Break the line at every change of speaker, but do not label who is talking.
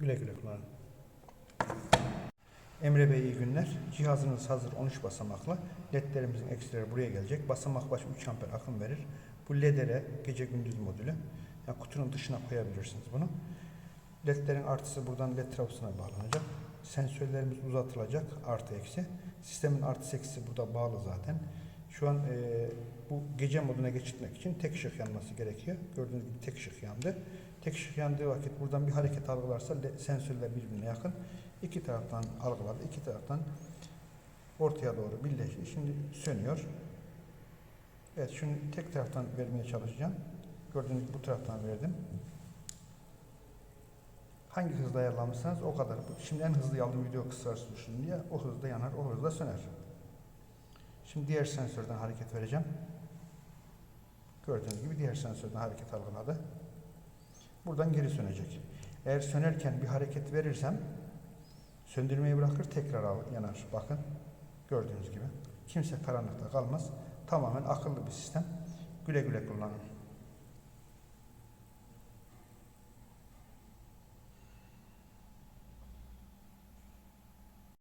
Güle güle kullanın. Emre Bey iyi günler. Cihazınız hazır 13 basamaklı. LED'lerimizin eksileri buraya gelecek. Basamak başı 3 amper akım verir. Bu LED'lere gece gündüz modülü. Yani kutunun dışına koyabilirsiniz bunu. LED'lerin artısı buradan LED trafosuna bağlanacak. Sensörlerimiz uzatılacak artı eksi. Sistemin artı eksisi burada bağlı zaten. Şu an e, bu gece moduna geçirmek için tek ışık yanması gerekiyor. Gördüğünüz gibi tek ışık yandı. Tek ışık yandığı vakit buradan bir hareket algılarsa le- sensörler birbirine yakın. İki taraftan algıladı. iki taraftan ortaya doğru birleşti. Şimdi sönüyor. Evet şunu tek taraftan vermeye çalışacağım. Gördüğünüz gibi bu taraftan verdim. Hangi hızda ayarlamışsanız o kadar. Şimdi en hızlı aldığım video kısa sürsün diye o hızda yanar, o hızda söner. Şimdi diğer sensörden hareket vereceğim. Gördüğünüz gibi diğer sensörden hareket algıladı. Buradan geri sönecek. Eğer sönerken bir hareket verirsem söndürmeyi bırakır tekrar yanar. Bakın gördüğünüz gibi. Kimse karanlıkta kalmaz. Tamamen akıllı bir sistem. Güle güle kullanın.